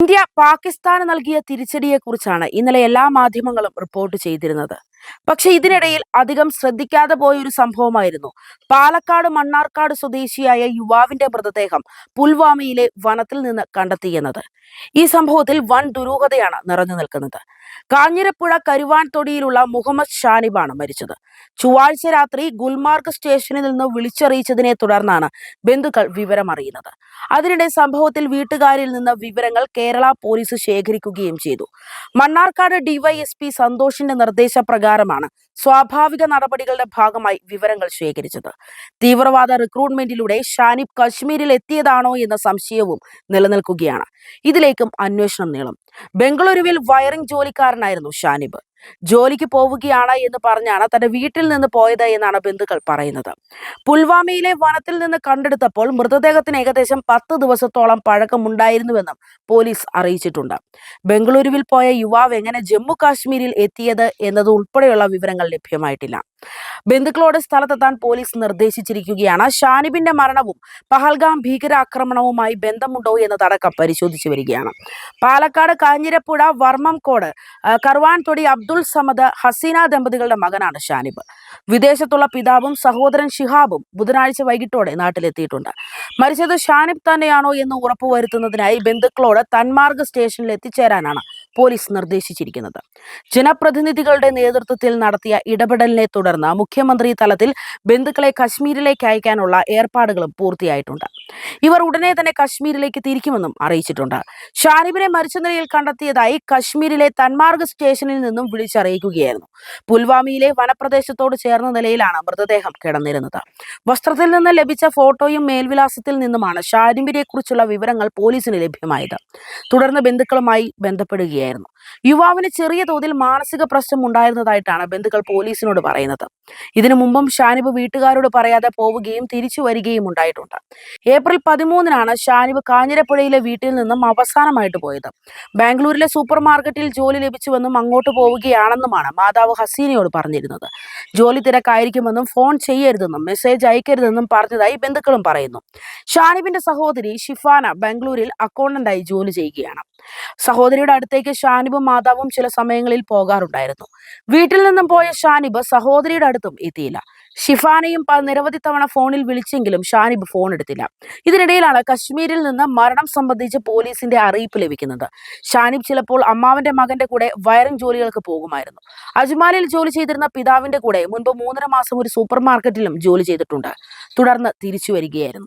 India പാകിസ്ഥാന് നൽകിയ തിരിച്ചടിയെക്കുറിച്ചാണ് ഇന്നലെ എല്ലാ മാധ്യമങ്ങളും റിപ്പോർട്ട് ചെയ്തിരുന്നത്. പക്ഷെ ഇതിനിടയിൽ അധികം ശ്രദ്ധിക്കാതെ പോയ ഒരു സംഭവമായിരുന്നു. പാലക്കാട് മണ്ണാർക്കാട് സ്വദേശിയായ യുവാവിന്റെ മൃതദേഹം പുൽവാമയിലെ വനത്തിൽ നിന്ന് കണ്ടെത്തിയെന്നത്. ഈ സംഭവത്തിൽ വൻ ദുരൂഹതയാണ് നിറഞ്ഞു നിൽക്കുന്നത്. കാഞ്ഞിരപ്പുഴ കരുവാൻ തൊടിയിലുള്ള മുഹമ്മദ് ഷാനിബാണ് മരിച്ചത്. ചൊവ്വാഴ്ച രാത്രി ഗുൽമാർഗ് സ്റ്റേഷനിൽ നിന്ന് വിളിച്ചറിയിച്ചതിനെ തുടർന്നാണ് ബന്ധുക്കൾ വിവരമറിയുന്നത്. അതിനിടെ സംഭവത്തിൽ വീട്ടുകാരിൽ നിന്ന് വിവരങ്ങൾ കേരള പോലീസ് ശേഖരിക്കുകയും ചെയ്തു. മണ്ണാർക്കാട് ഡിവൈഎസ്പി സന്തോഷിന്റെ നിർദ്ദേശപ്രകാരമാണ് സ്വാഭാവിക നടപടികളുടെ ഭാഗമായി വിവരങ്ങൾ ശേഖരിച്ചത്. തീവ്രവാദ റിക്രൂട്ട്മെന്റിലൂടെ ഷാനിബ് കശ്മീരിൽ എത്തിയതാണോ എന്ന സംശയവും നിലനിൽക്കുകയാണ്. ഇതിലേക്കും അന്വേഷണം നീളും. ബംഗളൂരുവിൽ വയറിംഗ് ജോലിക്കാരനായിരുന്നു ഷാനിബ്. ജോലിക്ക് പോവുകയാണ് എന്ന് പറഞ്ഞാണ് തന്റെ വീട്ടിൽ നിന്ന് പോയത് എന്നാണ് ബന്ധുക്കൾ പറയുന്നത്. പുൽവാമയിലെ വനത്തിൽ നിന്ന് കണ്ടെടുത്തപ്പോൾ മൃതദേഹത്തിന് ഏകദേശം പത്ത് ദിവസത്തോളം പഴക്കമുണ്ടായിരുന്നുവെന്നും പോലീസ് അറിയിച്ചിട്ടുണ്ട്. ബംഗളൂരുവിൽ പോയ യുവാവ് എങ്ങനെ ജമ്മു കാശ്മീരിൽ എത്തിയത് എന്നത് ഉൾപ്പെടെയുള്ള വിവരങ്ങൾ ലഭ്യമായിട്ടില്ല. ബന്ധുക്കളോട് സ്ഥലത്തെത്താൻ പോലീസ് നിർദ്ദേശിച്ചിരിക്കുകയാണ്. ഷാനിബിന്റെ മരണവും പഹൽഗാം ഭീകരാക്രമണവുമായി ബന്ധമുണ്ടോ എന്നതടക്കം പരിശോധിച്ചു വരികയാണ്. പാലക്കാട് കാഞ്ഞിരപ്പുഴ വർമ്മംകോട് കർവാൻ തൊടി അബ്ദുൾ സമദ് ഹസീന ദമ്പതികളുടെ മകനാണ് ഷാനിബ്. വിദേശത്തുള്ള പിതാവും സഹോദരൻ ഷിഹാബും ബുധനാഴ്ച വൈകിട്ടോടെ നാട്ടിലെത്തിയിട്ടുണ്ട്. മരിച്ചത് ഷാനിബ് തന്നെയാണോ എന്ന് ഉറപ്പുവരുത്തുന്നതിനായി ബന്ധുക്കളോട് തന്മാർഗ് സ്റ്റേഷനിൽ എത്തിച്ചേരാനാണ് പോലീസ് നിർദ്ദേശിച്ചിരിക്കുന്നത്. ജനപ്രതിനിധികളുടെ നേതൃത്വത്തിൽ നടത്തിയ ഇടപെടലിനെ തുടർന്ന് മുഖ്യമന്ത്രി തലത്തിൽ ബന്ധുക്കളെ കശ്മീരിലേക്ക് അയക്കാനുള്ള ഏർപ്പാടുകളും പൂർത്തിയായിട്ടുണ്ട്. ഇവർ ഉടനെ തന്നെ കശ്മീരിലേക്ക് തിരിക്കുമെന്നും അറിയിച്ചിട്ടുണ്ട്. ഷാനിബിനെ മരിച്ച നിലയിൽ കണ്ടെത്തിയതായി കശ്മീരിലെ തന്മാർഗ് സ്റ്റേഷനിൽ നിന്നും വിളിച്ചറിയിക്കുകയായിരുന്നു. പുൽവാമയിലെ വനപ്രദേശത്തോട് ചേർന്ന നിലയിലാണ് മൃതദേഹം കിടന്നിരുന്നത്. വസ്ത്രത്തിൽ നിന്ന് ലഭിച്ച ഫോട്ടോയും മേൽവിലാസത്തിൽ നിന്നുമാണ് ഷാനിബിനെ കുറിച്ചുള്ള വിവരങ്ങൾ പോലീസിന് ലഭ്യമായത്. തുടർന്ന് ബന്ധുക്കളുമായി ബന്ധപ്പെടുകയായിരുന്നു. യുവാവിന് ചെറിയ തോതിൽ മാനസിക പ്രശ്നം ഉണ്ടായിരുന്നതായിട്ടാണ് ബന്ധുക്കൾ പോലീസിനോട് പറയുന്നത്. ഇതിനു മുമ്പും ഷാനിബ് വീട്ടുകാരോട് പറയാതെ പോവുകയും തിരിച്ചു വരികയും ഉണ്ടായിട്ടുണ്ട്. ഏപ്രിൽ പതിമൂന്നിനാണ് ഷാനിബ് കാഞ്ഞിരപ്പുഴയിലെ വീട്ടിൽ നിന്നും അവസാനമായിട്ട് പോയത്. ബാംഗ്ലൂരിലെ സൂപ്പർ മാർക്കറ്റിൽ ജോലി ലഭിച്ചുവെന്നും അങ്ങോട്ട് പോവുകയാണെന്നുമാണ് മാതാവ് ഹസീനയോട് പറഞ്ഞിരുന്നത്. ജോലി തിരക്കായിരിക്കുമെന്നും ഫോൺ ചെയ്യരുതെന്നും മെസ്സേജ് അയക്കരുതെന്നും പറഞ്ഞതായി ബന്ധുക്കളും പറയുന്നു. ഷാനിബിന്റെ സഹോദരി ഷിഫാന ബാംഗ്ലൂരിൽ അക്കൗണ്ടന്റായി ജോലി ചെയ്യുകയാണ്. സഹോദരിയുടെ അടുത്തേക്ക് ഷാനിബും മാതാവും ചില സമയങ്ങളിൽ പോകാറുണ്ടായിരുന്നു. വീട്ടിൽ നിന്നും പോയ ഷാനിബ് സഹോദരിയുടെ അടുത്തും എത്തിയില്ല. ഷിഫാനയും നിരവധി തവണ ഫോണിൽ വിളിച്ചെങ്കിലും ഷാനിബ് ഫോൺ എടുത്തില്ല. ഇതിനിടയിലാണ് കശ്മീരിൽ നിന്ന് മരണം സംബന്ധിച്ച് പോലീസിന്റെ അറിയിപ്പ് ലഭിക്കുന്നത്. ഷാനിബ് ചിലപ്പോൾ അമ്മാവന്റെ മകന്റെ കൂടെ വയറിംഗ് ജോലികൾക്ക് പോകുമായിരുന്നു. അജ്മാലിൽ ജോലി ചെയ്തിരുന്ന പിതാവിന്റെ കൂടെ മുൻപ് മൂന്നര മാസം ഒരു സൂപ്പർ മാർക്കറ്റിലും ജോലി ചെയ്തിട്ടുണ്ട്. തുടർന്ന് തിരിച്ചു വരികയായിരുന്നു.